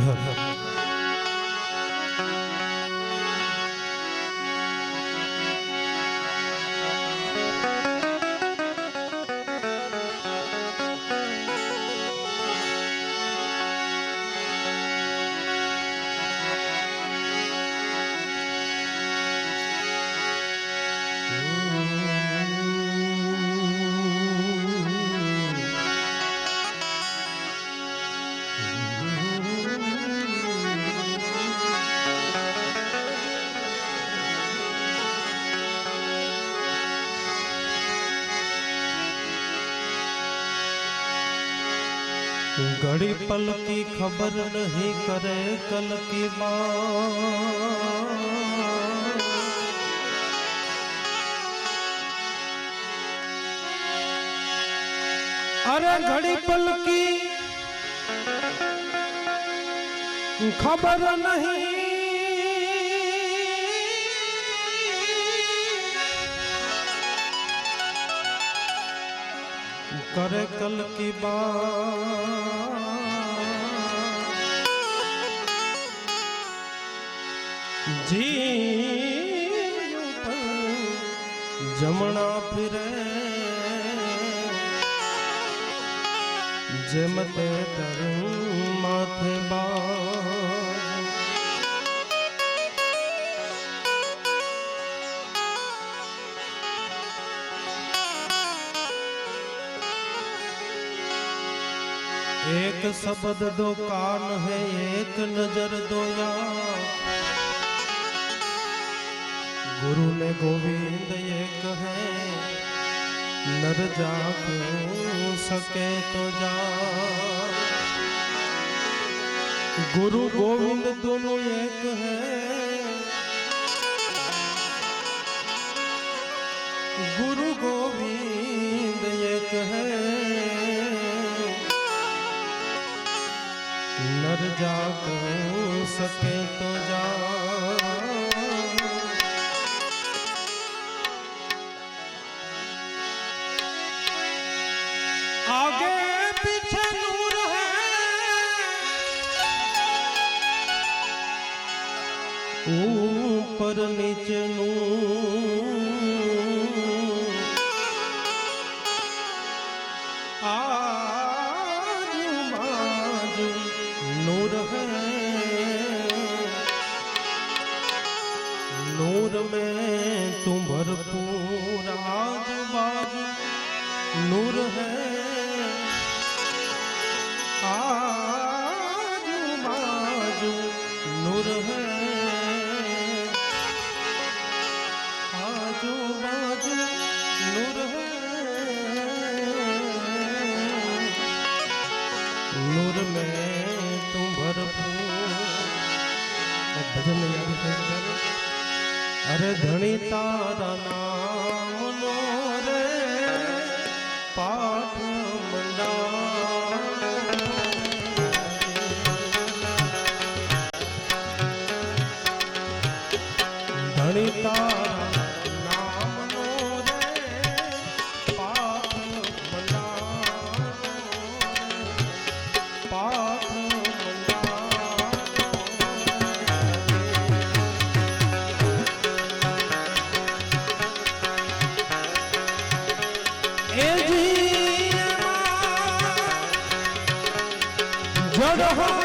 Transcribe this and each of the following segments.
her. घड़ी पल की खबर नहीं करे कल की अरे घड़ी पल की खबर नहीं कर कल की बात जी जमना फिरे जमते तरू माथे बा एक शब्द दो कान है, एक नज़र दो गुरु ने गोविंद एक है, नर जाग सके तो जा गुरु गोविंद दोनों एक है। गुरु गोविंद एक है। नर जाग सके तो जा Brotherhood!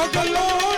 Bajalo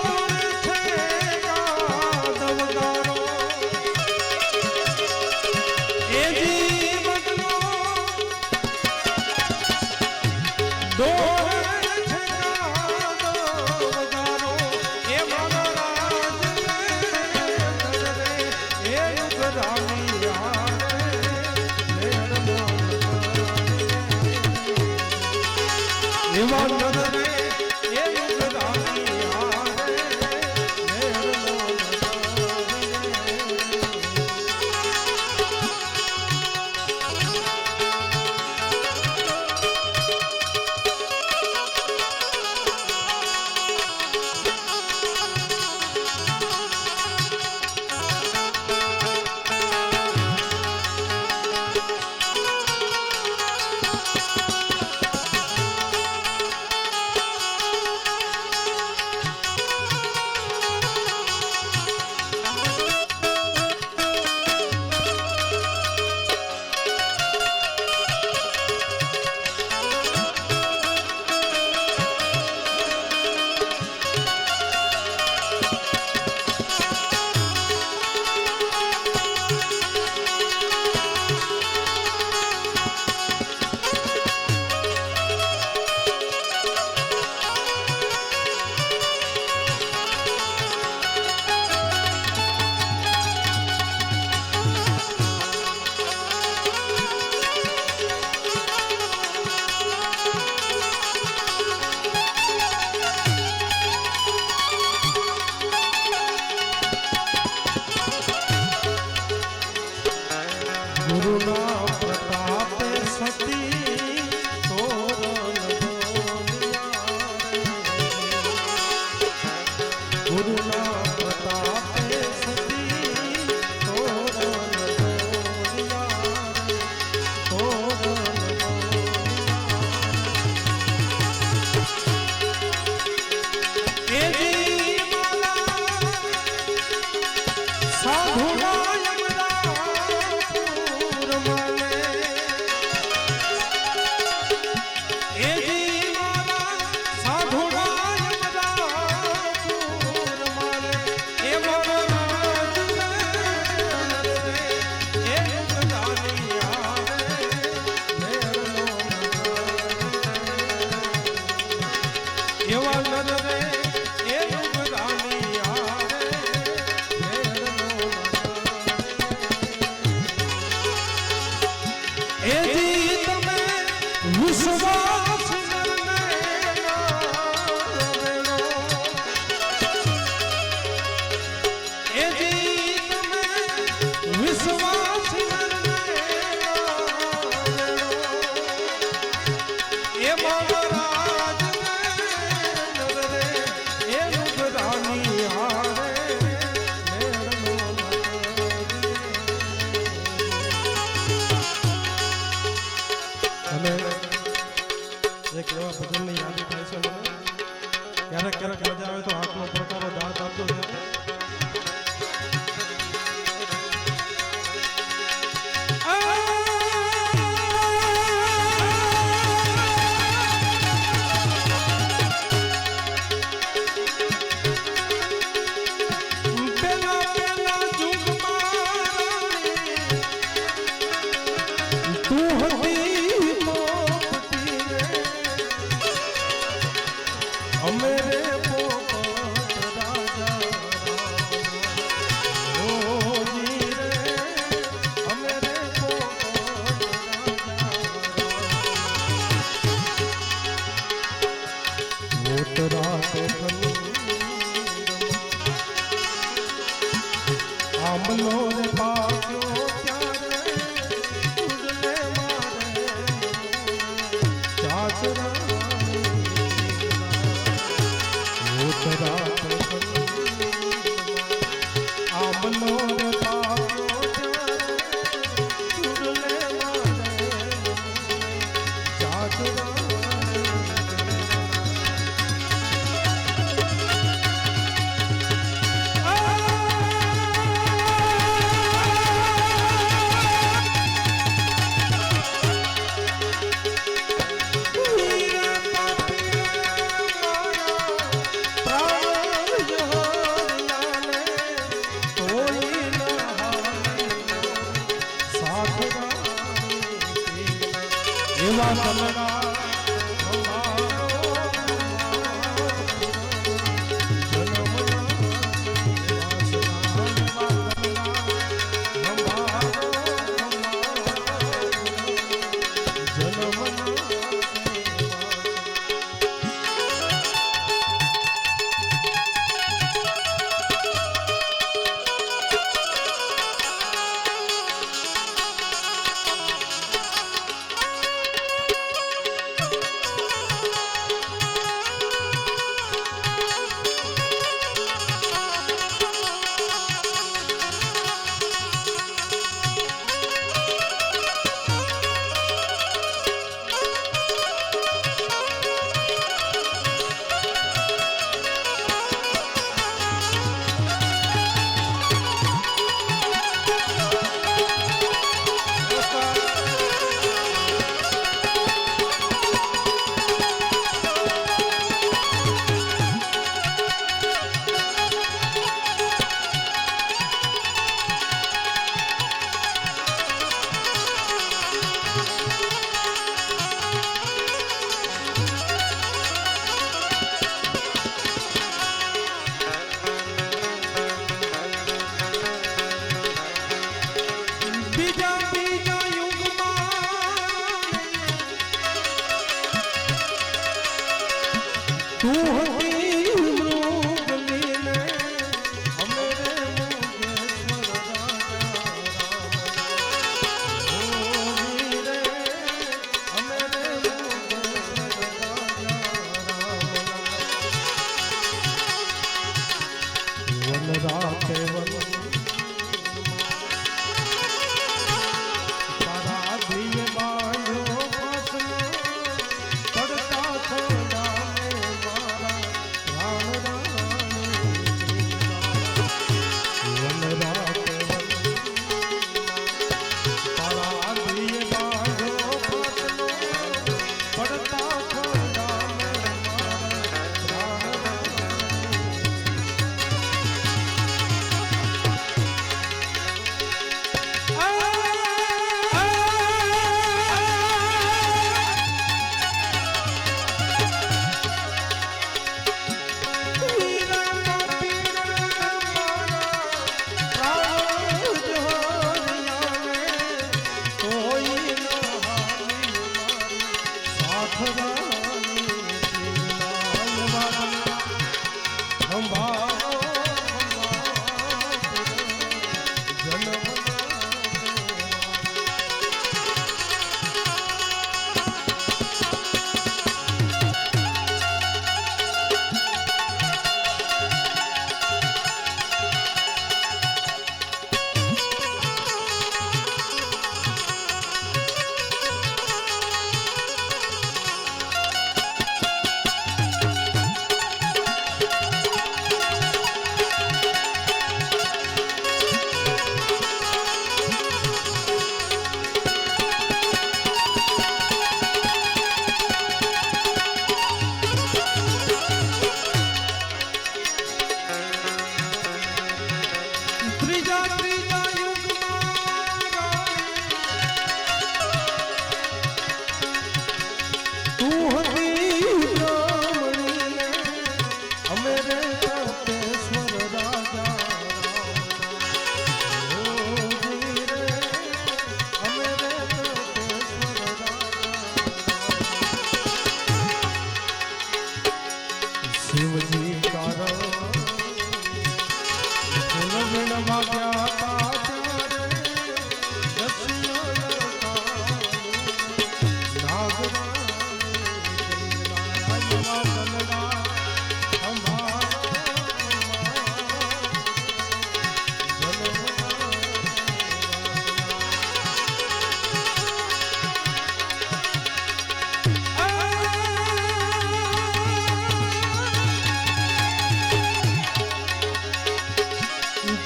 Rama Rama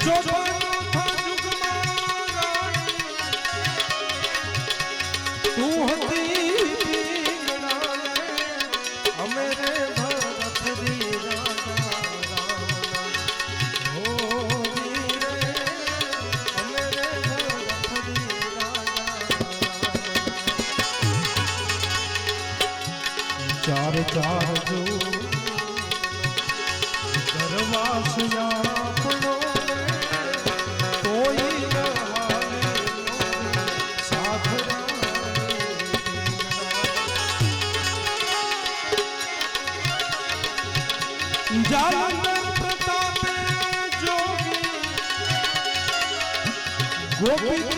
চোদ্দ ગોપીચંદ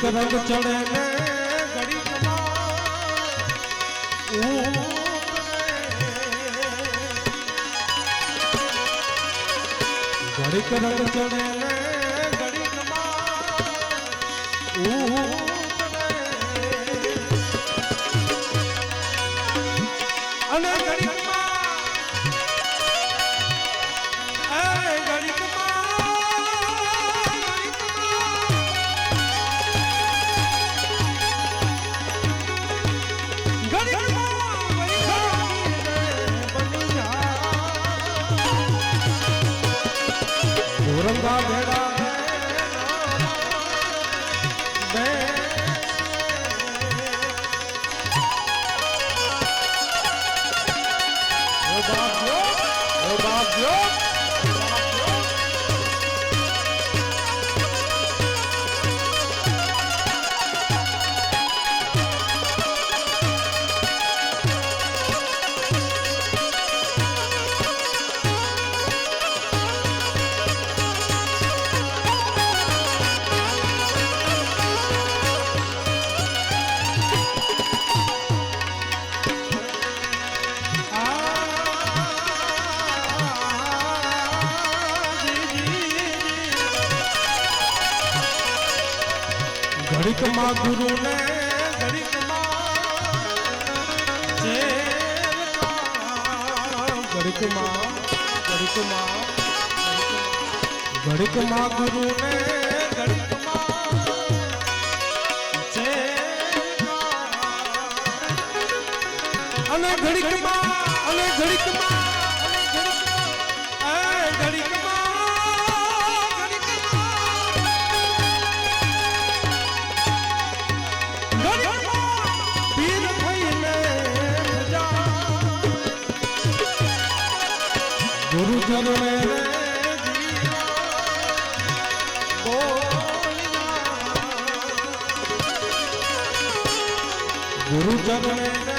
ઘડીક રંગ ચડે ને ઘડીક રંગ ચડે અને ઘડીક ઘડીકમાં ગુરુ ને ઘડીક ઘડીકમાં ઘડીકમાં ઘડીકમાં ગુરુ ને ઘડીક અને ઘડીક અને ઘડીક ચરણે